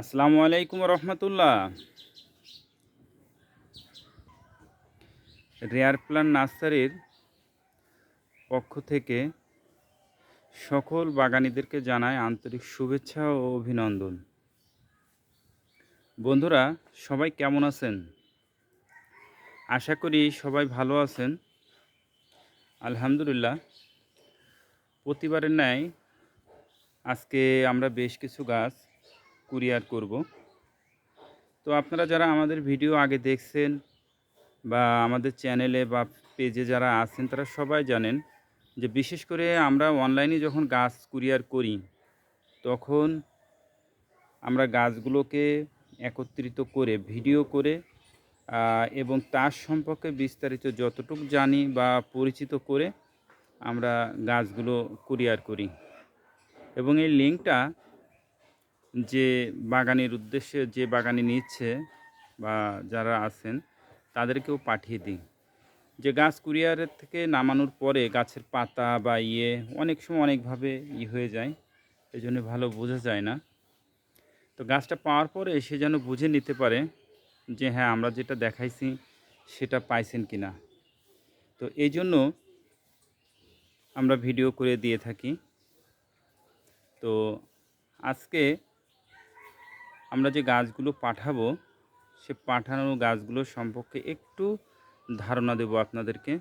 আসসালামু আলাইকুম রহমতুল্লাহ। Rare plan নার্সারির পক্ষ থেকে সকল বাগানীদেরকে জানায় আন্তরিক শুভেচ্ছা ও অভিনন্দন। বন্ধুরা, সবাই কেমন আছেন? আশা করি সবাই ভালো আছেন। আলহামদুলিল্লাহ, প্রতিবারের ন্যায় আজকে আমরা বেশ কিছু গাছ কুরিয়ার করব। তো আপনারা যারা আমাদের ভিডিও আগে দেখছেন বা আমাদের চ্যানেলে বা পেজে যারা আছেন, তারা সবাই জানেন যে বিশেষ করে আমরা অনলাইনে যখন গাছ কুরিয়ার করি, তখন আমরা গাছগুলোকে একত্রিত করে, ভিডিও করে এবং তার সম্পর্কে বিস্তারিত যতটুকু জানি বা পরিচিত করে আমরা গাছগুলো কুরিয়ার করি। এবং এই লিঙ্কটা যে বাগানের উদ্দেশ্যে যে বাগানে নিচ্ছে বা যারা আছেন, তাদেরকেও পাঠিয়ে দিই। যে গাছ কুরিয়ারের থেকে নামানোর পরে গাছের পাতা বা ইয়ে অনেক সময় অনেকভাবে ই হয়ে যায়, এই জন্য ভালো বোঝা যায় না। তো গাছটা পাওয়ার পরে সে যেন বুঝে নিতে পারে যে হ্যাঁ আমরা যেটা দেখাইছি সেটা পাইছেন কি না তো এই জন্য আমরা ভিডিও করে দিয়ে থাকি। তো আজকে আমরা যে গাছগুলো পাঠাবো, সে পাঠানো গাছগুলো সম্পর্কে একটু ধারণা দেব আপনাদেরকে।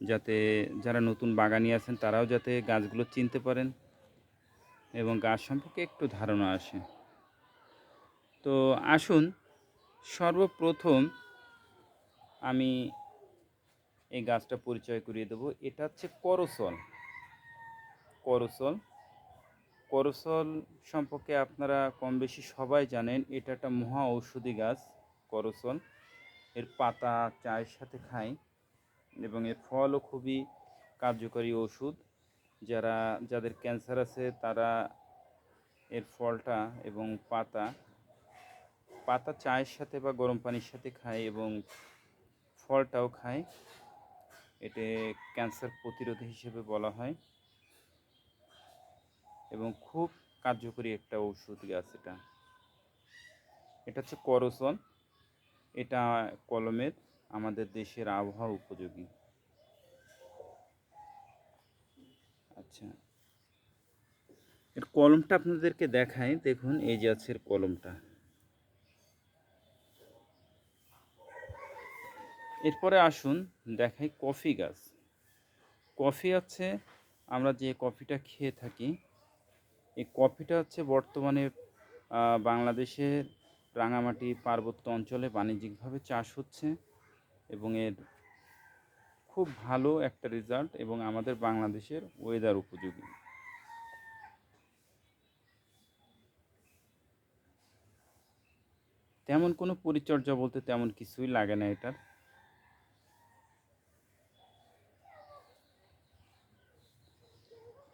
যাতে যারা নতুন বাগানি আছেন, তারাও যাতে গাছগুলো চিনতে পারেন এবং গাছ সম্পর্কে একটু ধারণা আসে। তো আসুন, সর্বপ্রথম আমি এই গাছটা পরিচয় করিয়ে দেবো। এটা হচ্ছে করসল। করসল করসল সম্পর্কে আপনারা কম বেশি সবাই জানেন, এটা একটা মহা ঔষধি গাছ, করসল। এর পাতা চায়ের সাথে খায় এবং এর ফলও খুবই কার্যকরী ওষুধ যারা, যাদের ক্যান্সার আছে, তারা এর ফলটা এবং পাতা পাতা চায়ের সাথে বা গরম পানির সাথে খায় এবং ফলটাও খায়। এতে ক্যান্সার প্রতিরোধী হিসেবে বলা হয়। এবং খুব কার্যকরী একটা ওষুধ গাছ এটা। এটা হচ্ছে করসন। এটা কলমের আমাদের দেশের আবহাওয়া উপযোগী। আচ্ছা। এর কলমটা আপনাদেরকে দেখাই। দেখুন, এই যে আছে কলমটা। এরপরে আসুন, দেখাই কফি গাছ। কফি আছে আমরা যে কফিটা খেয়ে থাকি এই কফিটা হচ্ছে বর্তমানে বাংলাদেশের রাঙামাটি পার্বত্য অঞ্চলে বাণিজ্যিকভাবে চাষ হচ্ছে এবং এর খুব ভালো একটা রেজাল্ট এবং আমাদের বাংলাদেশের ওয়েদার উপযোগী। তেমন কোনো পরিচর্যা বলতে তেমন কিছুই লাগে না এটার।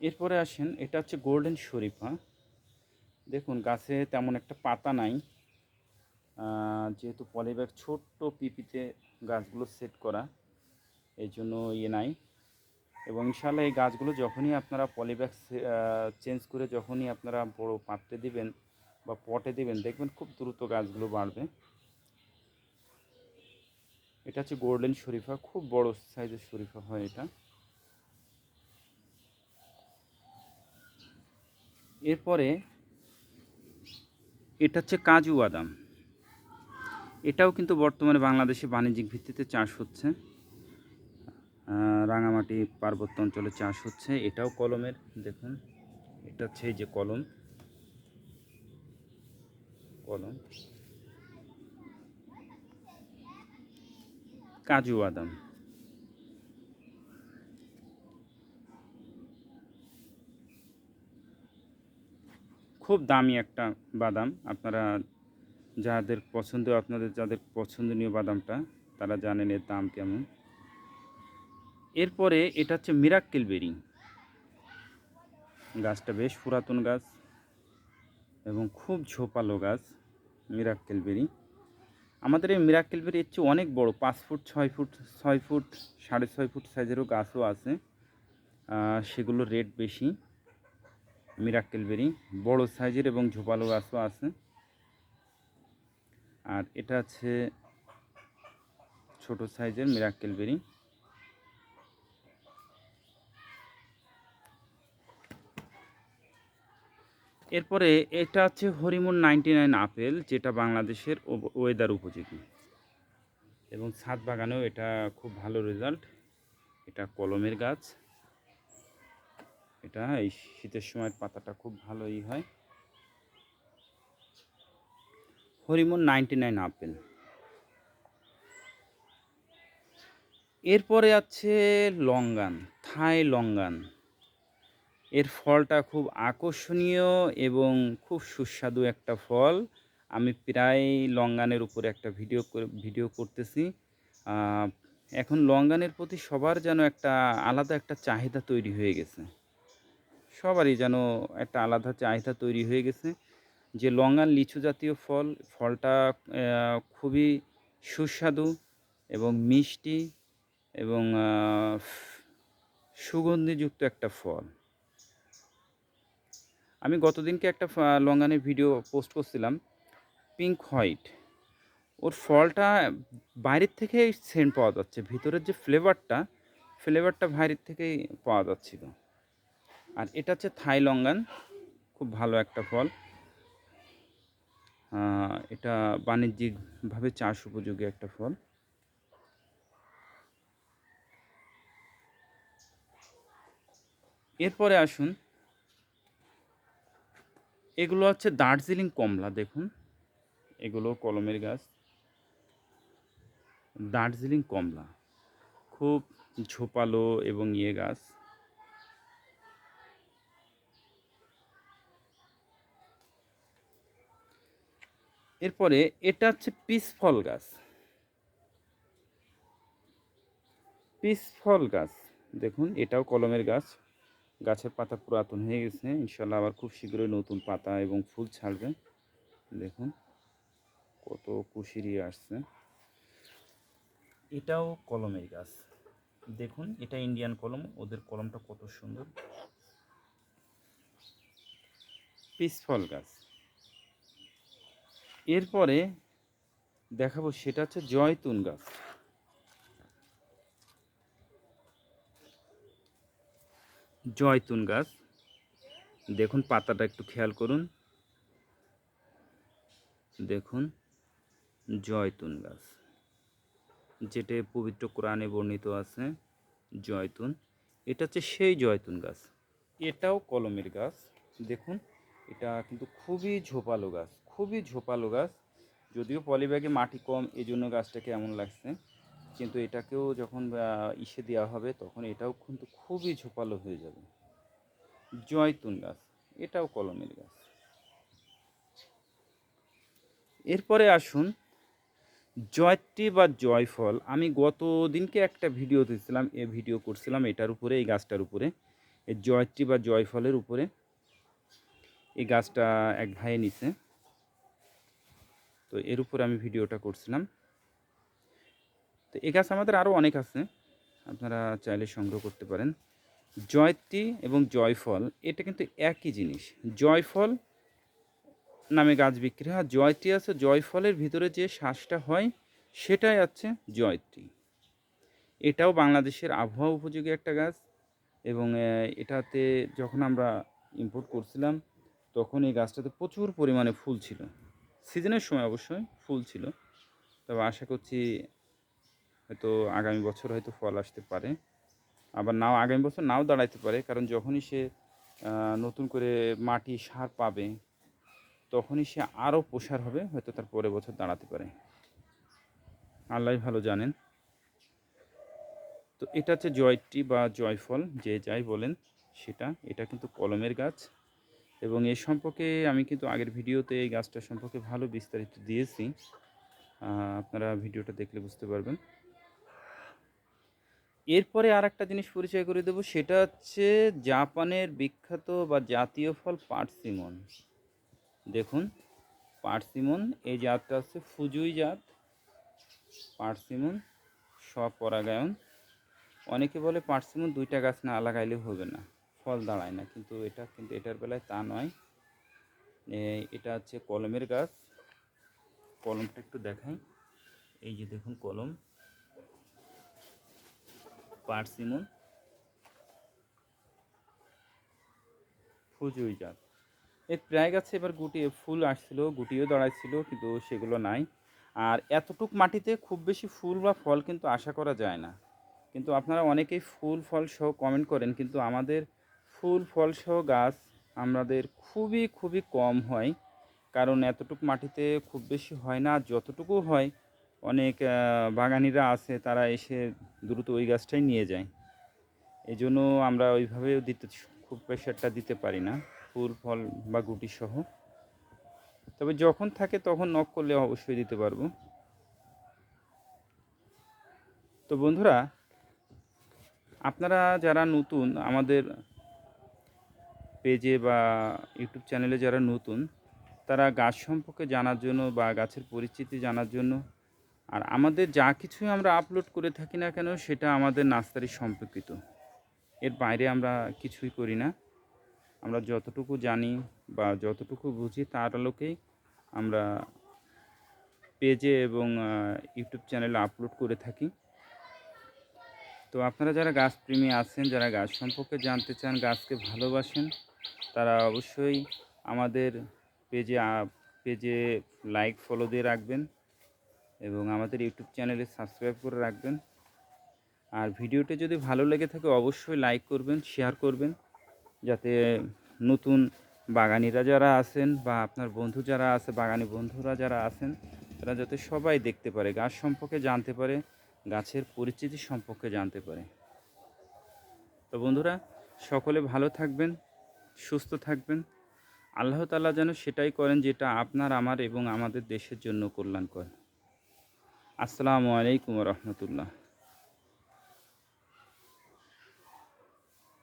এরপরে আসেন, এটা হচ্ছে গোল্ডেন শরীফা দেখুন, গাছে তেমন একটা পাতা নাই। যেহেতু পলিব্যাগ ছোট্ট পিপিতে গাছগুলো সেট করা, এই জন্য ইয়ে নাই। এবং ইনশাল্লাহ এই গাছগুলো যখনই আপনারা পলিব্যাগ চেঞ্জ করে যখনই আপনারা বড় পাত্রে দিবেন বা পটে দিবেন, দেখবেন খুব দ্রুত গাছগুলো বাড়বে। এটা হচ্ছে গোল্ডেন শরীফা খুব বড় সাইজের শরীফা হয় এটা। এরপরে এটা হচ্ছে কাজু বাদাম। এটাও কিন্তু বর্তমানে বাংলাদেশে বাণিজ্যিক ভিত্তিতে চাষ হচ্ছে। রাঙামাটি পার্বত্য অঞ্চলে চাষ হচ্ছে। এটাও কলমের, দেখুন, এটা হচ্ছে এই যে কলম। কলম। কাজু বাদাম। খুব দামি একটা বাদাম। আপনারা যাদের পছন্দ আপনাদের যাদের পছন্দনীয় বাদামটা তারা জানেন এর দাম কেমন। এরপরে এটা হচ্ছে মিরাক্কেল বেরি। গাছটা বেশ পুরাতন গাছ এবং খুব ঝোপালো গাছ মিরাক্কেল বেরি। আমাদের এই মিরাক্কেল বেরি এর চেয়ে অনেক বড় পাঁচ ফুট ছয় ফুট ছয় ফুট সাড়ে ছয় ফুট সাইজেরও গাছও আছে। আহ, সেগুলো রেট বেশি। মিরাক্কেল বেরি, বড় সাইজের এবং ঝোপালো গাছও আছে। আর এটা আছে ছোট সাইজের মিরাক্কেল বেরি। এরপরে এটা হচ্ছে হরিমন নাইনটি নাইন আপেল, যেটা বাংলাদেশের ওয়েদার উপযোগী। এবং ছাদ বাগানেও এটা খুব ভালো রেজাল্ট। এটা কলমের গাছ। এটা এই শীতের সময় পাতাটা খুব ভালোই হয়। Hariman ninety nine apple. এরপরে আছে লঙ্গান, থাই লঙ্গান। এর ফলটা খুব আকর্ষণীয় এবং খুব সুস্বাদু একটা ফল। আমি প্রায় লঙ্গানের উপরে একটা ভিডিও ভিডিও করতেছি। এখন লঙ্গানের প্রতি সবার যেন একটা আলাদা একটা চাহিদা তৈরি হয়ে গেছে। সবারই যেন একটা আলাদা চাহিদা তৈরি হয়ে গেছে যে লঙ্গান লিচু জাতীয় ফল, ফলটা খুবই সুস্বাদু এবং মিষ্টি এবং সুগন্ধিযুক্ত একটা ফল। আমি গতদিনকে একটা লঙ্গানের ভিডিও পোস্ট করছিলাম, পিঙ্ক হোয়াইট। ওর ফলটা বাইরের থেকেই সেন্ট পাওয়া যাচ্ছে, ভিতরের যে ফ্লেভারটা ফ্লেভারটা বাইরের থেকেই পাওয়া যাচ্ছিল। আর এটা হচ্ছে থাই লঙ্গান। খুব ভালো একটা ফল। এটা বাণিজ্যিকভাবে চাষ উপযোগী একটা ফল। এরপরে আসুন। এগুলো হচ্ছে দার্জিলিং কমলা, দেখুন। এগুলো কলমের গাছ। দার্জিলিং কমলা। খুব ঝোপালো এবং ইয়ে গাছ। এরপরে এটা হচ্ছে পিস ফল গাছ। পিস ফল গাছ, দেখুন, এটাও কলমের গাছ। গাছের পাতা পুরাতন হয়ে গেছে, ইনশাল্লাহ আবার খুব শীঘ্রই নতুন পাতা এবং ফুল ছাড়বে। দেখুন, কত কুশিরি আসছে। এটাও কলমের গাছ। দেখুন, এটা ইন্ডিয়ান কলম, ওদের কলমটা কত সুন্দর। পিসফল গাছ। এরপরে দেখাবো সেটা হচ্ছে জয়তুন গাছ। জয়তুন গাছ। দেখুন, পাতাটা একটু খেয়াল করুন। দেখুন, জয়তুন গাছ। যেটা পবিত্র কোরআনে বর্ণিত আছে, জয়তুন। এটা হচ্ছে সেই জয়তুন গাছ। এটাও কলমের গাছ। দেখুন এটা কিন্তু খুবই ঝোপালো গাছ, খুবই ঝোপালো গাছ। যদিও পলিব্যাগে মাটি কম এই জন্য গাছটাকে এমন লাগছে। কিন্তু এটাকেও যখন ইসে দেওয়া হবে, তখন এটাও কিন্তু খুবই ঝোপালো হয়ে যাবে। জয়তুন গাছ, এটাও কলমের গাছ। এরপরে আসুন, জয়ত্রী বা জয়ফল। আমি গত দিনকে একটা ভিডিও দিয়েছিলাম, এ ভিডিও করছিলাম এটার উপরে, এই গাছটার উপরে, এই জয়ত্রী বা জয়ফলের উপরে। এই গাছটা এক ভাইয়ে নিছে। তো এর উপরে আমি ভিডিওটা করছিলাম। তো এই গাছ আমাদের আরও অনেক আছে, আপনারা চাইলে সংগ্রহ করতে পারেন। জয়ত্রী এবং জয়ফল, এটা কিন্তু একই জিনিস। জয়ফল নামে গাছ বিক্রি হয় জয়ত্রী আছে, জয়ফলের ভিতরে যে শ্বাসটা হয়, সেটাই আছে জয়ত্রী। এটাও বাংলাদেশের আবহাওয়া উপযোগী একটা গাছ এবং এটাতে যখন আমরা ইম্পোর্ট করছিলাম তখন এই গাছটাতে প্রচুর পরিমাণে ফুল ছিল। সিজনের সময় অবশ্যই ফুল ছিল। তবে আশা করছি হয়তো আগামী বছর হয়তো ফল আসতে পারে। আবার নাও আগামী বছর নাও দাঁড়াইতে পারে, কারণ যখনই সে নতুন করে মাটি সার পাবে, তখনই সে আরও প্রসার হবে, হয়তো তার পরের বছর দাঁড়াতে পারে। আল্লাহ ভালো জানেন। তো এটা হচ্ছে জয়টি বা জয়ফল, যে যাই বলেন সেটা, এটা কিন্তু কলমের গাছ। এবং এ সম্পর্কে আমি কিন্তু আগের ভিডিওতে এই গাছটা সম্পর্কে ভালো বিস্তারিত দিয়েছি। আপনারা ভিডিওটা দেখলে বুঝতে পারবেন। এরপরে আর একটা জিনিস পরিচয় করে দেবো, সেটা হচ্ছে জাপানের বিখ্যাত বা জাতীয় ফল পার্সিমন। দেখুন, পার্সিমন, এই জাতটা হচ্ছে ফুজুই জাত। পার্সিমন স্বপরাগায়ন অনেকে বলে পার্সিমন দুইটা গাছ না লাগাইলে হবে না। ফল দাঁড়ায় না, কিন্তু এটা কিন্তু এটার বেলায় তা নয়। এটা হচ্ছে কলমের গাছ। কলমটা একটু দেখাই। এই যে দেখুন কলম। পার্সিমন। ফুজুই জাত। এই প্রায় গাছে এবার গুটি, ফুল আসছিল, গুটিও দাঁড়াইছিল, কিন্তু সেগুলো নাই। আর এতটুক মাটিতে খুব বেশি ফুল বা ফল কিন্তু আশা করা যায় না। কিন্তু আপনারা অনেকেই ফুল, ফল সহ কমেন্ট করেন, কিন্তু আমাদের ফুল ফল সহ গাছ আমাদের খুবই খুবই কম হয়। কারণ এতটুকু মাটিতে খুব বেশি হয় না, যতটুকু হয় অনেক বাগানিরা আছে, তারা এসে দ্রুত ওই গাছটাই নিয়ে যায়। এই জন্য আমরা ওইভাবেও দিতে খুব প্রেশারটা দিতে পারি না, ফুল, ফল বা গুটি সহ। তবে যখন থাকে তখন নক করলে অবশ্যই দিতে পারব। তো বন্ধুরা, আপনারা যারা নতুন, আমাদের পেজে বা ইউটিউব চ্যানেলে যারা নতুন, তারা গাছ সম্পর্কে জানার জন্য বা গাছের পরিচিতি জানার জন্য, আর আমাদের যা কিছুই আমরা আপলোড করে থাকি না কেন, সেটা আমাদের নার্সারি সম্পর্কিত। এর বাইরে আমরা কিছুই করি না। আমরা যতটুকু জানি বা যতটুকু বুঝি তার আলোকেই আমরা পেজে এবং ইউটিউব চ্যানেলে আপলোড করে থাকি। তো আপনারা যারা গাছপ্রেমী আছেন, যারা গাছ সম্পর্কে জানতে চান, গাছকে ভালোবাসেন তারা অবশ্যই আমাদের পেজে পেজে লাইক ফলো দিয়ে রাখবেন এবং আমাদের ইউটিউব চ্যানেলে সাবস্ক্রাইব করে রাখবেন। আর ভিডিওটি যদি ভালো লেগে থাকে অবশ্যই লাইক করবেন শেয়ার করবেন, যাতে নতুন বাগানিরা যারা আছেন বা আপনার বন্ধু যারা আছে, বাগানি বন্ধুরা যারা আছেন, তারা যাতে সবাই দেখতে পারে, গাছ সম্পর্কে জানতে পারে, গাছের পরিচিতি সম্পর্কে জানতে পারে। তো বন্ধুরা, সকলে ভালো থাকবেন। সুস্থ থাকবেন। আল্লাহ তালা যেন সেটাই করেন যেটা আপনার, আমার এবং আমাদের দেশের জন্য কল্যাণ করেন আসসালামু আলাইকুম রহমতুল্লাহ।